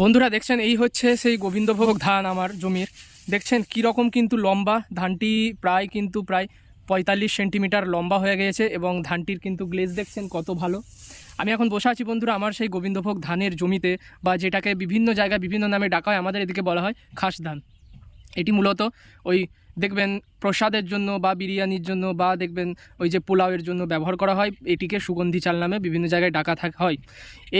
বন্ধুরা, দেখছেন, এই হচ্ছে সেই গোবিন্দভোগ ধান আমার জমির। দেখছেন, কীরকম কিন্তু লম্বা, ধানটি প্রায় কিন্তু প্রায় পঁয়তাল্লিশ সেন্টিমিটার লম্বা হয়ে গিয়েছে এবং ধানটির কিন্তু গ্লেজ দেখছেন কত ভালো। আমি এখন বসে আছি বন্ধুরা আমার সেই গোবিন্দভোগ ধানের জমিতে বা যেটাকে বিভিন্ন জায়গায় বিভিন্ন নামে ডাকা হয়, আমাদের এদিকে বলা হয় খাস ধান। এটি মূলত ওই দেখবেন প্রসাদের জন্য বা বিরিয়ানির জন্য বা দেখবেন ওই যে পোলাওয়ের জন্য ব্যবহার করা হয়। এটিকে সুগন্ধি চাল নামে বিভিন্ন জায়গায় ডাকা থাক হয়।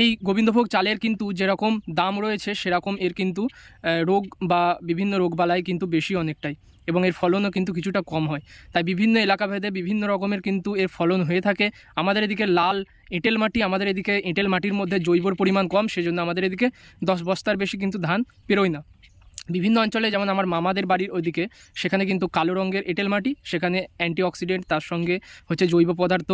এই গোবিন্দভোগ চালের কিন্তু যেরকম দাম রয়েছে, সেরকম এর কিন্তু রোগ বা বিভিন্ন রোগবালাই কিন্তু বেশি অনেকটাই এবং এর ফলনও কিন্তু কিছুটা কম হয়। তাই বিভিন্ন এলাকাভেদে বিভিন্ন রকমের কিন্তু এর ফলন হয়ে থাকে। আমাদের এদিকে লাল এঁটেল মাটি, আমাদের এদিকে এঁটেল মাটির মধ্যে জৈবর পরিমাণ কম, সেজন্য আমাদের এদিকে দশ বস্তার বেশি কিন্তু ধান পেরোয় না। বিভিন্ন অঞ্চলে, যেমন আমার মামাদের বাড়ির ওইদিকে, সেখানে কিন্তু কালো রঙের এঁটেল মাটি, সেখানে অ্যান্টিঅক্সিডেন্ট, তার সঙ্গে হচ্ছে জৈব পদার্থ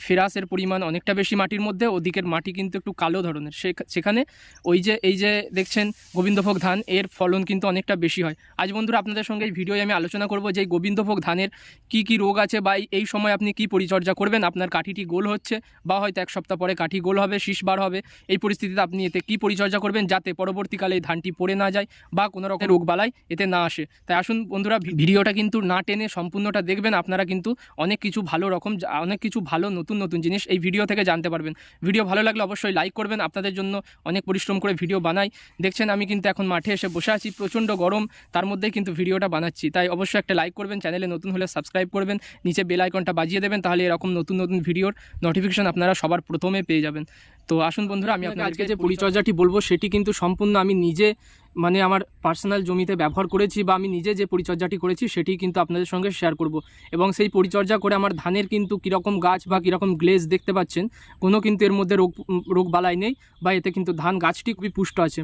ফেরাসের পরিমাণ অনেকটা বেশি মাটির মধ্যে, ওদিকের মাটি কিন্তু একটু কালো ধরনের। সেখানে ওই যে, এই যে দেখছেন গোবিন্দভোগ ধান, এর ফলন কিন্তু অনেকটা বেশি হয়। আজ বন্ধুরা, আপনাদের সঙ্গে এই ভিডিওয় আমি আলোচনা করব যে গোবিন্দভোগ ধানের কি কি রোগ আছে বা এই- সময় আপনি কি পরিচর্যা করবেন, আপনার কাঠিটি গোল হচ্ছে বা হয়তো এক সপ্তাহ পরে কাঠি গোল হবে, শীষ বার হবে, এই পরিস্থিতিতে আপনি এতে কি পরিচর্যা করবেন যাতে পরবর্তীকালে ধানটি পড়ে না যায় বা কোনো রকম রোগবালাই এতে না আসে। তাই আসুন বন্ধুরা ভিডিওটা কিন্তু না টেনে সম্পূর্ণটা দেখবেন। আপনারা কিন্তু অনেক কিছু ভালো রকম অনেক কিছু ভালো নতুন নতুন জিনিস এই ভিডিও থেকে জানতে পারবেন। ভিডিও ভালো লাগলে অবশ্যই লাইক করবেন। আপনাদের জন্য অনেক পরিশ্রম করে ভিডিও বানাই। দেখছেন আমি কিন্তু এখন মাঠে এসে বসে আছি। প্রচণ্ড গরম তার মধ্যেই কিন্তু ভিডিওটা বানাচ্ছি। তাই অবশ্যই একটা লাইক করবেন চ্যানেলে নতুন হলে সাবস্ক্রাইব করবেন নিচে বেল আইকনটা বাজিয়ে দেবেন তাহলে এরকম নতুন নতুন ভিডিওর নোটিফিকেশন আপনারা সবার প্রথমে পেয়ে যাবেন। তো আসুন বন্ধুরা আমি আপনাদেরকে যে পরিচর্যাটি বলব সেটি কিন্তু সম্পূর্ণ আমি নিজে মানে আমার পার্সোনাল জমিতে ব্যবহার করেছি বা আমি নিজে যে পরিচর্যাটি করেছি সেটি কিন্তু আপনাদের সঙ্গে শেয়ার করব। এবং সেই পরিচর্যা করে আমার ধানের কিন্তু কীরকম গাছ বা কীরকম গ্লেজ দেখতে পাচ্ছেন, কোনো কিন্তু এর মধ্যে রোগ রোগ বালাই নেই বা এতে কিন্তু ধান গাছটি খুবই পুষ্ট আছে।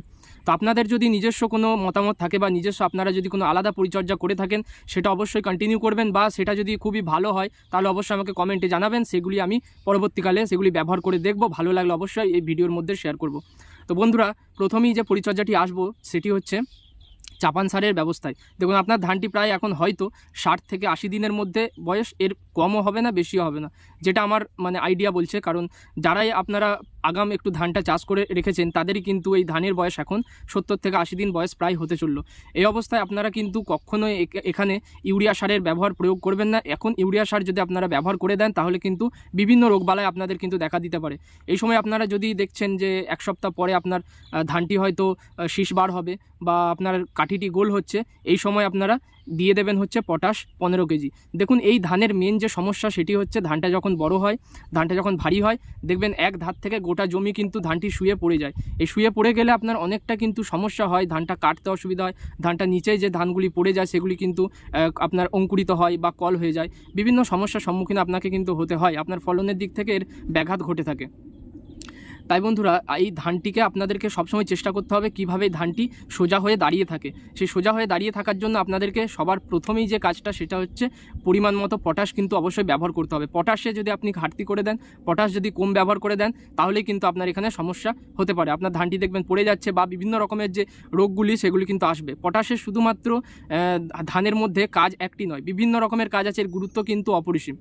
তো আপনাদের যদি নিজস্ব কোনো মতামত থাকে বা নিজস্ব আপনারা যদি কোনো আলাদা পরিচর্যা করে থাকেন, সেটা অবশ্যই কন্টিনিউ করবেন বা সেটা যদি খুবই ভালো হয়, তাহলে অবশ্যই আমাকে কমেন্টে জানাবেন, সেগুলি আমি পরবর্তীকালে সেগুলি ব্যবহার করে দেখব। ভালো লাগলে অবশ্যই এই ভিডিওর মধ্যে শেয়ার করব। তো বন্ধুরা, প্রথমেই যে পরিচর্যাটি আসব সেটি হচ্ছে চাপান সারের ব্যবস্থায়। দেখুন, আপনার ধানটি প্রায় এখন হয়তো ষাট থেকে আশি দিনের মধ্যে বয়স এর কমও হবে না, বেশিও হবে না। যেটা আমার মানে আইডিয়া বলছে, কারণ যারাই আপনারা আগাম একটু ধানটা চাষ করে রেখেছেন, তাদেরই কিন্তু এই ধানের বয়স এখন সত্তর থেকে আশি দিন বয়স প্রায় হতে চলল। এই অবস্থায় আপনারা কিন্তু কখনোই একে- এখানে ইউরিয়া সারের ব্যবহার প্রয়োগ করবেন না। এখন ইউরিয়া সার যদি আপনারা ব্যবহার করে দেন, তাহলে কিন্তু বিভিন্ন রোগবালাই আপনাদের কিন্তু দেখা দিতে পারে। এই সময় আপনারা যদি দেখছেন যে এক সপ্তাহ পরে আপনার ধানটি হয়তো শীষ বার হবে বা আপনার কাঠিটি গোল হচ্ছে, এই সময় আপনারা দিয়ে দেবেন হচ্ছে পটাশ পনেরো কেজি। দেখুন, এই ধানের মেন যে সমস্যা, সেটি হচ্ছে ধানটা যখন বড় হয়, ধানটা যখন ভারী হয়, দেখবেন এক ধার থেকে গোটা জমি কিন্তু ধানটি শুয়ে পড়ে যায়। এই শুয়ে পড়ে গেলে আপনার অনেকটা কিন্তু সমস্যা হয়, ধানটা কাটতে অসুবিধা হয়, ধানটা নিচে যে ধানগুলি পড়ে যায়, সেগুলি কিন্তু আপনার অঙ্কুরিত হয় বা কল হয়ে যায়। বিভিন্ন সমস্যার সম্মুখীন আপনাকে কিন্তু হতে হয়। আপনার ফলনের দিক থেকে এর ব্যাঘাত ঘটে থাকে। তাই বন্ধুরা, এই ধানটিকে আপনাদেরকে সবসময় চেষ্টা করতে হবে কীভাবে ধানটি সোজা হয়ে দাঁড়িয়ে থাকে। সেই সোজা হয়ে দাঁড়িয়ে থাকার জন্য আপনাদেরকে সবার প্রথমেই যে কাজটা, সেটা হচ্ছে পরিমাণ মতো পটাশ কিন্তু অবশ্যই ব্যবহার করতে হবে। পটাশে যদি আপনি ঘাটতি করে দেন, পটাশ যদি কম ব্যবহার করে দেন, তাহলেই কিন্তু আপনার এখানে সমস্যা হতে পারে। আপনার ধানটি দেখবেন পড়ে যাচ্ছে বা বিভিন্ন রকমের যে রোগগুলি, সেগুলি কিন্তু আসবে। পটাশের শুধুমাত্র ধানের মধ্যে কাজ একটি নয়, বিভিন্ন রকমের কাজ আছে, এর গুরুত্ব কিন্তু অপরিসীম।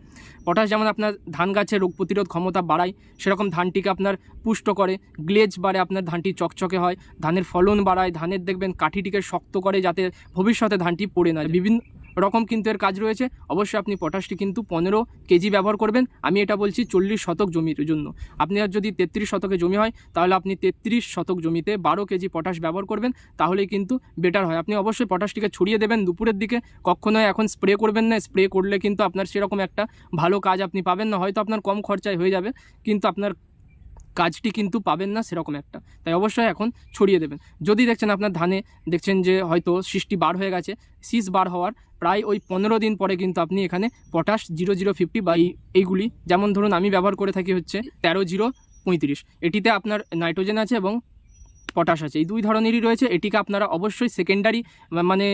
পটাশ যেমন আপনার ধান গাছের রোগ প্রতিরোধ ক্ষমতা বাড়ায়, সেরকম ধানটিকে আপনার পুষ্ট করে। গ্লেজ বাড়ে আপনার ধানটি চকচকে হয়, ধানের ফলন বাড়ায়, ধানের দেখবেন কাঠিটিকে শক্ত করে যাতে ভবিষ্যতে ধানটি পড়ে না। বিভিন্ন রকম কিন্তু এর কাজ রয়েছে। অবশ্যই আপনি পটাশটি কিন্তু পনেরো কেজি ব্যবহার করবেন। আমি এটা বলছি চল্লিশ শতক জমির জন্য। আপনি আর যদি তেত্রিশ শতকে জমি হয়, তাহলে আপনি তেত্রিশ শতক জমিতে বারো কেজি পটাশ ব্যবহার করবেন। তাহলেই কিন্তু বেটার হয়। আপনি অবশ্যই পটাশটিকে ছড়িয়ে দেবেন দুপুরের দিকে। কখনোই এখন স্প্রে করবেন না। স্প্রে করলে কিন্তু আপনার সেরকম একটা ভালো কাজ আপনি পাবেন না। হয়তো আপনার কম খরচায় হয়ে যাবে, কিন্তু আপনার কাজটি কিন্তু পাবেন না সেরকম একটা। তাই অবশ্যই এখন ছড়িয়ে দেবেন। যদি দেখছেন আপনার ধানে দেখছেন যে হয়তো সৃষ্টি বার হয়ে গেছে, শীষ বার হওয়ার প্রায় ওই পনেরো দিন পরে কিন্তু আপনি এখানে পটাশ জিরো জিরো ফিফটি বা এইগুলি, যেমন ধরুন আমি ব্যবহার করে থাকি হচ্ছে তেরো জিরো পঁয়ত্রিশ, এটিতে আপনার নাইট্রোজেন আছে এবং পটাশ আছে। এই দুই ধরনেরই রয়েছে। এটিকে আপনারা অবশ্যই সেকেন্ডারি মানে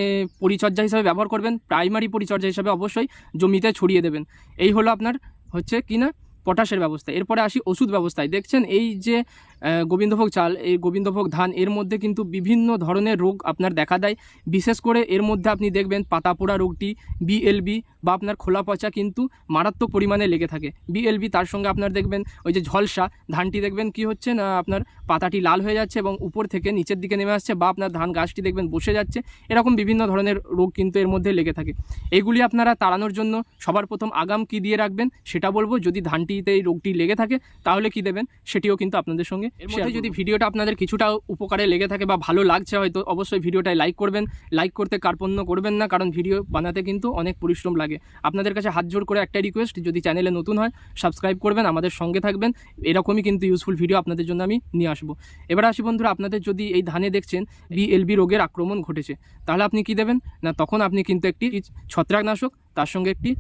পরিচর্যা হিসাবে ব্যবহার করবেন প্রাইমারি পরিচর্যা হিসাবে অবশ্যই জমিতে ছড়িয়ে দেবেন। এই হলো আপনার হচ্ছে কি না? পটাশের ব্যবস্থা। এরপরে আসি ওষুধ ব্যবস্থায়। দেখছেন এই যে গোবিন্দভোগ চাল, এই গোবিন্দভোগ ধান, এর মধ্যে কিন্তু বিভিন্ন ধরনের রোগ আপনার দেখা দেয়। বিশেষ করে এর মধ্যে আপনি দেখবেন পাতা পোড়া রোগটি বিএলবি বা আপনার খোলা পচা কিন্তু মারাত্মক পরিমাণে লেগে থাকে। বিএলবি তার সঙ্গে আপনার দেখবেন ওই যে ঝলসা, ধানটি দেখবেন কি হচ্ছে না, আপনার পাতাটি লাল হয়ে যাচ্ছে এবং উপর থেকে নিচের দিকে নেমে আসছে বা আপনার ধান গাছটি দেখবেন বসে যাচ্ছে। এরকম বিভিন্ন ধরনের রোগ কিন্তু এর মধ্যে লেগে থাকে। এগুলি আপনারা তাড়ানোর জন্য সবার প্রথম আগাম কি দিয়ে রাখবেন সেটা বলব। যদি ধানটিতে এই রোগটি লেগে থাকে, তাহলে কি দেবেন? সেটিও কিন্তু আপনাদের সঙ্গে এর মধ্যে যদি ভিডিওটা আপনাদের কিছুটা উপকারে লেগে থাকে বা ভালো লাগছে হয়তো অবশ্যই ভিডিওটায় লাইক করবেন। লাইক করতে কার্পণ্য করবেন না কারণ ভিডিও বানাতে কিন্তু অনেক পরিশ্রম লাগে। আপনাদের কাছে হাত জোর করে একটা রিকোয়েস্ট যদি চ্যানেলে নতুন হয় সাবস্ক্রাইব করবেন আমাদের সঙ্গে থাকবেন। এরকমই কিন্তু ইউজফুল ভিডিও আপনাদের জন্য আমি নিয়ে আসব। এবার আসি বন্ধুরা আপনাদের যদি এই ধানে দেখছেন বিএলবি রোগের আক্রমণ ঘটেছে তাহলে আপনি কি দেবেন? না তখন আপনি কিন্তু একটি ছত্রাকনাশক তার সঙ্গে একটি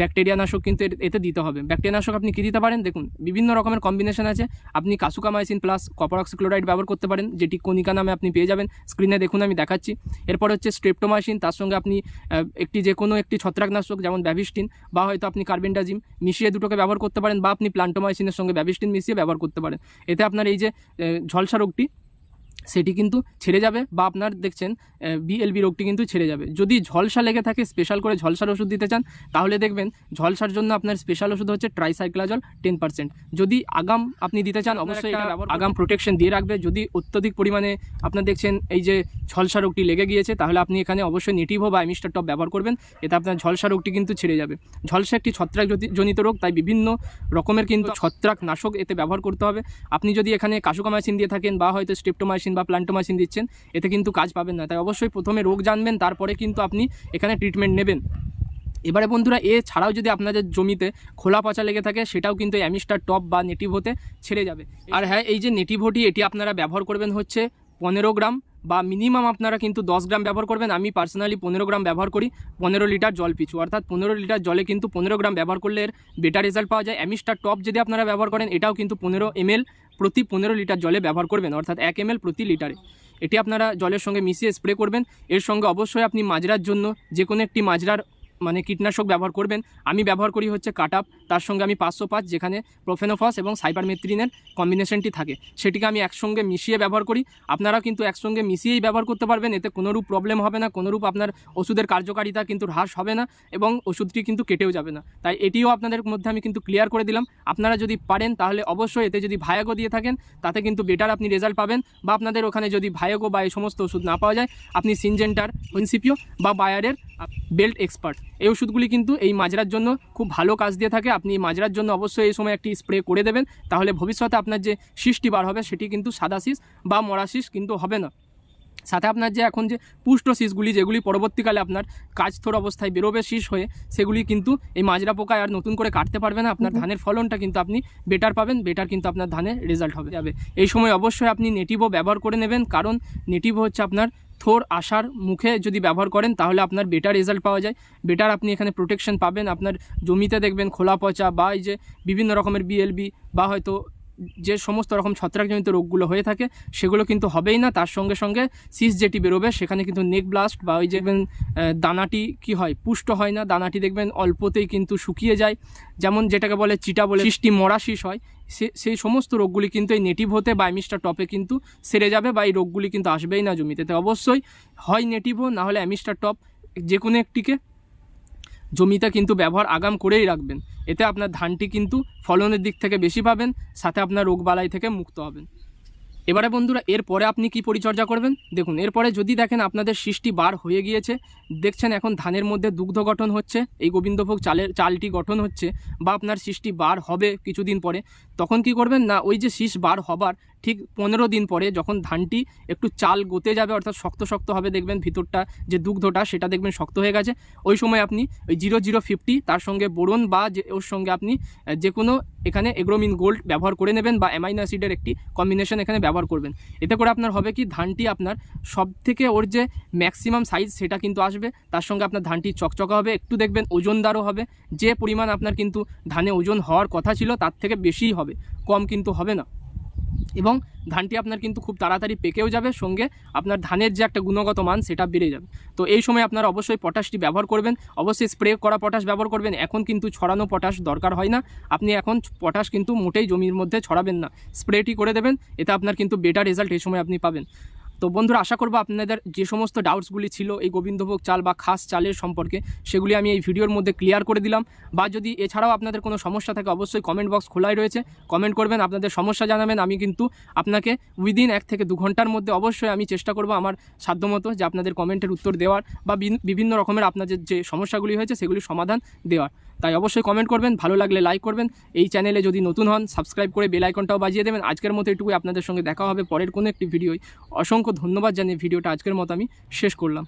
ব্যাকটেরিয়া নাশক কিন্তু এতে দিতে হবে। ব্যাকটেরিয়া নাশক আপনি কী দিতে পারেন? দেখুন, বিভিন্ন রকমের কম্বিনেশন আছে। আপনি কাসুকামাইসিন প্লাস কপার অক্সিক্লোরাইড ব্যবহার করতে পারেন, যেটি কনিকা নামে আপনি পেয়ে যাবেন। স্ক্রিনে দেখুন, আমি দেখাচ্ছি। এরপর হচ্ছে স্ট্রেপ্টোমাইসিন তার সঙ্গে আপনি একটি যে কোনো একটি ছত্রাকনাশক, যেমন ব্যাভিস্টিন বা হয়তো আপনি কার্বেন্ডাজিম মিশিয়ে দুটোকে ব্যবহার করতে পারেন, বা আপনি প্লান্টোমাইসিনের সঙ্গে ব্যাভিস্টিন মিশিয়ে ব্যবহার করতে পারেন। এতে আপনার এই যে ঝলসা রোগটি সেটি কিন্তু ছেড়ে যাবে বা আপনার দেখছেন বিএলবি রোগটি কিন্তু ছেড়ে যাবে। যদি ঝলসা লেগে থাকে স্পেশাল করে ঝলসার ওষুধ দিতে চান তাহলে দেখবেন ঝলসার জন্য আপনার স্পেশাল ওষুধ হচ্ছে ট্রাইসাইক্লাজল টেন পার্সেন্ট যদি আগাম আপনি দিতে চান অবশ্যই আগাম প্রোটেকশন দিয়ে রাখবে। যদি অত্যধিক পরিমাণে আপনার দেখছেন এই যে ঝলসা রোগটি লেগে গিয়েছে তাহলে আপনি এখানে অবশ্যই নেটিভো বা এমিস্টার টপ ব্যবহার করবেন। এতে আপনার ঝলসা রোগটি কিন্তু ছেড়ে যাবে। ঝলসা একটি ছত্রাক জনিত রোগ তাই বিভিন্ন রকমের কিন্তু ছত্রাক নাশক এতে ব্যবহার করতে হবে। আপনি যদি এখানে কাসুকামাইসিন দিয়ে থাকেন বা হয়তো স্ট্রেপ্টোমাইসিন বা প্লান্টোমাইসিন দিচ্ছেন, এতে কিন্তু কাজ পাবেন না। তাই অবশ্যই প্রথমে রোগ জানবেন, তারপরে কিন্তু আপনি এখানে ট্রিটমেন্ট নেবেন। এবারে বন্ধুরা, এ ছাড়াও যদি আপনাদের জমিতে খোলা পচা লেগে থাকে, সেটাও কিন্তু অ্যামিস্টার টপ বা নেটিভোতে ছেড়ে যাবে। আর হ্যাঁ এই যে নেটিভোটি, এটি আপনারা ব্যবহার করবেন হচ্ছে পনেরো গ্রাম বা মিনিমাম আপনারা কিন্তু দশ গ্রাম ব্যবহার করবেন। আমি পার্সোনালি পনেরো গ্রাম ব্যবহার করি, পনেরো লিটার জল পিছু। অর্থাৎ পনেরো লিটার জলে কিন্তু পনেরো গ্রাম ব্যবহার করলে এর বেটার রেজাল্ট পাওয়া যায়। অ্যামিস্টার টপ যদি আপনারা ব্যবহার করেন, এটাও কিন্তু পনেরো এমএল প্রতি পনেরো লিটার জলে ব্যবহার করবেন, অর্থাৎ এক এম প্রতি লিটারে। এটি আপনারা জলের সঙ্গে মিশিয়ে স্প্রে করবেন। এর সঙ্গে অবশ্যই আপনি মাজরার জন্য যে কোনো একটি মাজরার মানে কীটনাশক ব্যবহার করবেন। আমি ব্যবহার করি হচ্ছে কাটাপ তার সঙ্গে আমি পাঁচশো পাঁচ যেখানে প্রোফেনোফস এবং সাইপারমেথ্রিনের কম্বিনেশনটি থাকে। সেটিকে আমি একসঙ্গে মিশিয়ে ব্যবহার করি। আপনারা কিন্তু একসঙ্গে মিশিয়েই ব্যবহার করতে পারবেন, এতে কোনোরূপ প্রবলেম হবে না, কোনোরূপ আপনার ওষুধের কার্যকারিতা কিন্তু হ্রাস হবে না এবং ওষুধটি কিন্তু কেটেও যাবে না। তাই এটিও আপনাদের মধ্যে আমি কিন্তু ক্লিয়ার করে দিলাম। আপনারা যদি পারেন, তাহলে অবশ্যই এতে যদি ভায়াগো দিয়ে থাকেন, তাতে কিন্তু বেটার আপনি রেজাল্ট পাবেন বা আপনাদের ওখানে যদি ভায়াগো বা এই সমস্ত ওষুধ না পাওয়া যায়, আপনি সিনজেন্টার ইনসিপিও বা বায়ারের বেল্ট এক্সপার্ট। এই ওষুধগুলি কিন্তু এই মাজরার জন্য খুব ভালো কাজ দিয়ে থাকে। আপনি এই মাজরার জন্য অবশ্যই এই সময় একটি স্প্রে করে দেবেন। তাহলে ভবিষ্যতে আপনার যে শীষটি বার হবে সেটি কিন্তু সাদা শীষ বা মরা শীষ কিন্তু হবে না। সাথে আপনার যে এখন যে পুষ্ট শীষগুলি যেগুলি পরবর্তীকালে আপনার কাজথোর অবস্থায় বেরোবে শীষ হয়ে সেগুলি কিন্তু এই মাজরা পোকায় আর নতুন করে কাটতে পারবে না। আপনার ধানের ফলনটা কিন্তু আপনি বেটার পাবেন। বেটার কিন্তু আপনার ধানের রেজাল্ট হবে। যাবে এই সময় অবশ্যই আপনি নেটিভো ব্যবহার করে নেবেন। কারণ নেটিভো হচ্ছে আপনার থোর আসার মুখে যদি ব্যবহার করেন, তাহলে আপনার বেটার রেজাল্ট পাওয়া যায়। বেটার আপনি এখানে প্রোটেকশন পাবেন। আপনার জমিতে দেখবেন খোলা পচা বা এই যে বিভিন্ন রকমের বিএলবি বা হয়তো যে সমস্ত রকম ছত্রাকজনিত রোগগুলো হয়ে থাকে সেগুলো কিন্তু হবেই না। তার সঙ্গে সঙ্গে সিস যেটি বেরোবে সেখানে কিন্তু নেক ব্লাস্ট বা ওই দেখবেন, দানাটি কি হয় পুষ্ট হয় না। দানাটি দেখবেন অল্পতেই কিন্তু শুকিয়ে যায়। যেমন যেটাকে বলে চিটা বলে সৃষ্টি মরা শীষ হয়। সে সেই সমস্ত রোগগুলি কিন্তু এই নেটিভ হতে বা অ্যামিস্টার টপে কিন্তু সেরে যাবে বা এই রোগগুলি কিন্তু আসবেই না জমিতে। তো অবশ্যই হয় নেটিভো না হলে অ্যামিস্টার টপ যে কোনো একটিকে জমিতে কিন্তু ব্যবহার আগাম করেই রাখবেন। এতে আপনার ধানটি কিন্তু ফলনের দিক থেকে বেশি পাবেন, সাথে আপনার রোগবালাই থেকে মুক্ত হবেন। এবারে বন্ধুরা, এরপরে আপনি কি পরিচর্যা করবেন? দেখুন, এরপরে যদি দেখেন আপনাদের সৃষ্টি বার হয়ে গিয়েছে, দেখছেন এখন ধানের মধ্যে দুগ্ধ গঠন হচ্ছে, এই গোবিন্দভোগ চালের, চালটি গঠন হচ্ছে, বা আপনার সৃষ্টি বার হবে কিছুদিন পরে, তখন কি করবেন? না, ওই যে শীষ বার হবার ঠিক পনেরো দিন পরে যখন ধানটি একটু চাল গতে যাবে, অর্থাৎ শক্ত শক্ত হবে, দেখবেন ভিতরটা যে দুগ্ধটা, সেটা দেখবেন শক্ত হয়ে গেছে। ওই সময় আপনি ওই জিরো জিরো ফিফটি তার সঙ্গে বোরন বা যে, ওর সঙ্গে আপনি যে কোনো এখানে এগ্রোমিন গোল্ড ব্যবহার করে নেবেন বা অ্যামাইনো অ্যাসিডের একটি কম্বিনেশন এখানে ব্যবহার করবেন। এতে করে আপনার হবে কি, ধানটি আপনার সব থেকে ওর যে ম্যাক্সিমাম সাইজ সেটা কিন্তু আসবে। তার সঙ্গে আপনার ধানটি চকচকা হবে, একটু দেখবেন ওজনদারও হবে। যে পরিমাণ আপনার কিন্তু ধানে ওজন হওয়ার কথা ছিল, তার থেকে বেশিই হবে, কম কিন্তু হবে না। এবং ধানটি আপনার কিন্তু খুব তাড়াতাড়ি পেকেও যাবে সঙ্গে আপনার ধানের যে একটা গুণগত মান, সেটা বেড়ে যাবে। তো এই সময় আপনারা অবশ্যই পটাশটি ব্যবহার করবেন, অবশ্যই স্প্রে করা পটাশ ব্যবহার করবেন, এখন কিন্তু ছড়ানো পটাশ দরকার হয় না। আপনি এখন পটাশ কিন্তু মোটেই জমির মধ্যে ছড়াবেন না, স্প্রেটি করে দেবেন, এতে আপনার কিন্তু বেটার রেজাল্ট এই সময় আপনি পাবেন। তো বন্ধুরা, আশা করব আপনাদের যে সমস্ত ডাউটসগুলি ছিল, এই গোবিন্দভোগ চাল বা খাস চালের সম্পর্কে, সেগুলি আমি এই ভিডিওর মধ্যে ক্লিয়ার করে দিলাম। বা যদি এছাড়াও আপনাদের কোনো সমস্যা থাকে, অবশ্যই কমেন্ট বক্স খোলাই রয়েছে। কমেন্ট করবেন, আপনাদের সমস্যা জানাবেন, আমি কিন্তু আপনাকে উইদিন এক থেকে দু ঘণ্টার মধ্যে অবশ্যই আমি চেষ্টা করব আমার সাধ্যমতো যে আপনাদের কমেন্টের উত্তর দেওয়ার বা বিভিন্ন রকমের আপনাদের যে সমস্যাগুলি হয়েছে সেগুলির সমাধান দেওয়ার। তাই অবশ্যই কমেন্ট করবেন, ভালো লাগলে লাইক করবেন। এই চ্যানেলে যদি নতুন হন সাবস্ক্রাইব করে বেল আইকনটাও বাজিয়ে দেবেন। আজকের মতো এটুকুই আপনাদের সঙ্গে দেখা হবে পরের কোনো একটি ভিডিওয় অসংখ্য ধন্যবাদ জানিয়ে ভিডিওটা আজকের মতো আমি শেষ করলাম।